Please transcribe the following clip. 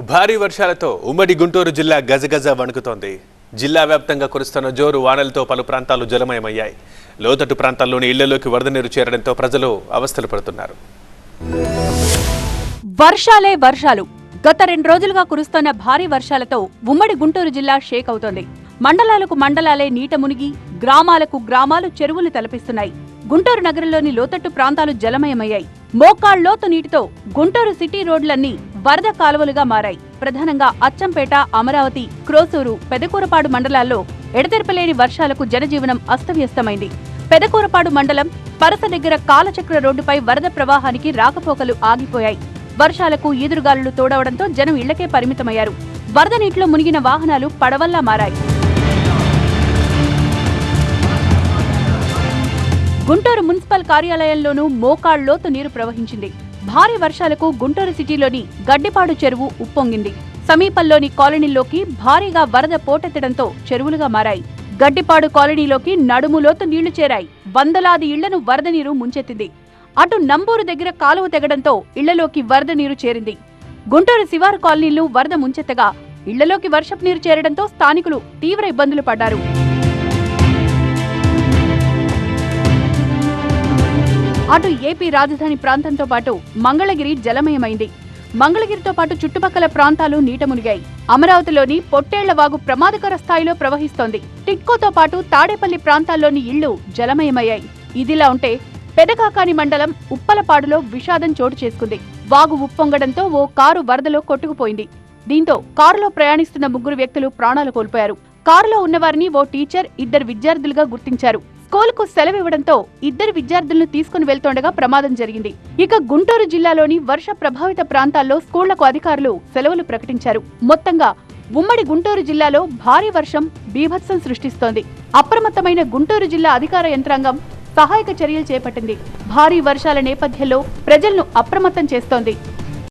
భారీ వర్షాలతో ఉమ్మడి గుంటూరు జిల్లా గజగజ వణుకుతోంది. జిల్లా వ్యాప్తంగా కురుస్తున్న జోరు వానలతో పలు ప్రాంతాలు జలమయమయ్యాయి. లోతట్టు ప్రాంతాల్లోని ఇళ్ళలోకి వరద నీరు చేరడంతో ప్రజలు అవస్థలు పడుతున్నారు. వర్షాలే వర్షాలు. గత రెండు రోజులుగా కురుస్తున్న భారీ వర్షాలతో ఉమ్మడి గుంటూరు జిల్లా షేక్ అవుతోంది. మండలాలకు మండలాలే నీట మునిగి గ్రామాలకు గ్రామాలు చెరువులు తలపిస్తున్నాయి. గుంటూరు నగరంలోని లోతట్టు ప్రాంతాలు జలమయమయ్యాయి. మోకాళ్ళోతు నీటితో గుంటూరు సిటీ రోడ్లన్నీ వరద కాలువలుగా మారాయి. ప్రధానంగా అచ్చంపేట అమరావతి క్రోసూరు పెదకూరపాడు మండలాల్లో ఎడతెరపలేని వర్షాలకు జనజీవనం అస్తవ్యస్తమైంది. పెదకూరపాడు మండలం పరస దగ్గర కాలచక్ర రోడ్డుపై వరద ప్రవాహానికి రాకపోకలు ఆగిపోయాయి. వర్షాలకు ఈదురుగాలులు తోడవడంతో జనం ఇళ్ళకే పరిమితమయ్యారు. వరద నీటిలో మునిగిన వాహనాలు పడవల్లా మారాయి. గుంటూరు మున్సిపల్ కార్యాలయంలోనూ మోకాళ్ళోతు నీరు ప్రవహించింది. భారీ వర్షాలకు గుంటూరు సిటీలోని గడ్డిపాడు చెరువు ఉప్పొంగింది. సమీపంలోని కాలనీల్లోకి భారీగా వరద పోటెత్తడంతో చెరువులుగా మారాయి. గడ్డిపాడు కాలనీలోకి నడుములోతు నీళ్ళు చేరాయి. వందలాది ఇళ్ళను వరద నీరు ముంచెత్తింది. అటు నంబూరు దగ్గర కాలువ తెగడంతో ఇళ్ళలోకి వరద నీరు చేరింది. గుంటూరు శివారు కాలనీలు వరద ముంచెత్తగా ఇళ్ళలోకి వర్షపు నీరు చేరడంతో స్థానికులు తీవ్ర ఇబ్బందులు పడ్డారు. అటు ఏపీ రాజధాని ప్రాంతంతో పాటు మంగళగిరి జలమయమైంది. మంగళగిరితో పాటు చుట్టుపక్కల ప్రాంతాలు నీట మునిగాయి. అమరావతిలోని పొట్టేళ్ళ వాగు ప్రమాదకర స్థాయిలో ప్రవహిస్తోంది. టిట్కోతో పాటు తాడేపల్లి ప్రాంతాల్లోని ఇళ్ళు జలమయమయ్యాయి. ఇదిలా ఉంటే పెదకాకాని మండలం ఉప్పలపాడులో విషాదం చోటు చేసుకుంది. వాగు ఉప్పొంగడంతో ఓ కారు వరదలో కొట్టుకుపోయింది. దీంతో కారులో ప్రయాణిస్తున్న ముగ్గురు వ్యక్తులు ప్రాణాలు కోల్పోయారు. కారులో ఉన్నవారిని ఓ టీచర్ ఇద్దరు విద్యార్థులుగా గుర్తించారు. స్కూలుకు సెలవివ్వడంతో ఇద్దరు విద్యార్థులను తీసుకుని వెళ్తుండగా ప్రమాదం జరిగింది. ఇక గుంటూరు జిల్లాలోని వర్ష ప్రభావిత ప్రాంతాల్లో స్కూళ్ళకు అధికారులు సెలవులు ప్రకటించారు. మొత్తంగా ఉమ్మడి గుంటూరు జిల్లాలో భారీ వర్షం బీభత్సం సృష్టిస్తోంది. అప్రమత్తమైన గుంటూరు జిల్లా అధికార యంత్రాంగం సహాయక చర్యలు చేపట్టింది. భారీ వర్షాల నేపథ్యంలో ప్రజలను అప్రమత్తం చేస్తోంది.